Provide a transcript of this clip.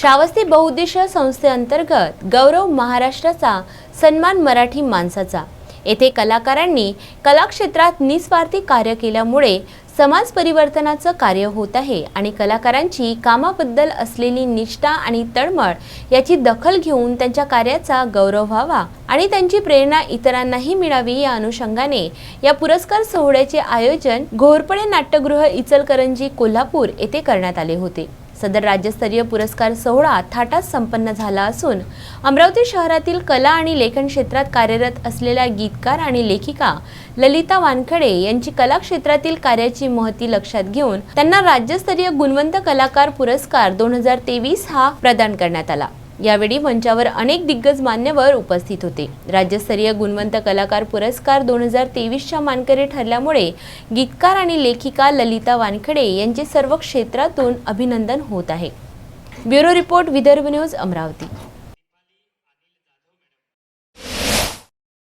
श्रावस्ती बहुउद्देशीय संस्थेअंतर्गत गौरव महाराष्ट्राचा सन्मान मराठी माणसाचा. येथे कलाकारांनी कलाक्षेत्रात निस्वार्थी कार्य केल्यामुळे समाज परिवर्तनाचं कार्य होत आहे आणि कलाकारांची कामाबद्दल असलेली निष्ठा आणि तळमळ याची दखल घेऊन त्यांच्या कार्याचा गौरव व्हावा आणि त्यांची प्रेरणा इतरांनाही मिळावी या अनुषंगाने या पुरस्कार सोहळ्याचे आयोजन घोरपडे नाट्यगृह इचलकरंजी कोल्हापूर येथे करण्यात आले होते. सदर राज्यस्तरीय पुरस्कार सोहळा थाटात संपन्न झाला असून अमरावती शहरातील कला आणि लेखन क्षेत्रात कार्यरत असलेल्या गीतकार आणि लेखिका ललिता वानखडे यांची कला क्षेत्रातील कार्याची महती लक्षात घेऊन त्यांना राज्यस्तरीय गुणवंत कलाकार पुरस्कार दोन हजार तेवीस हा प्रदान करण्यात आला. यावेळी मंचावर अनेक दिग्गज मान्यवर उपस्थित होते. राज्यस्तरीय गुणवंत कलाकार पुरस्कार दोन हजार तेवीसच्या मानकरी ठरल्यामुळे गीतकार आणि लेखिका ललिता वानखडे यांचे सर्व क्षेत्रातून अभिनंदन होत आहे. Bureau report Vidarbha news Amravati.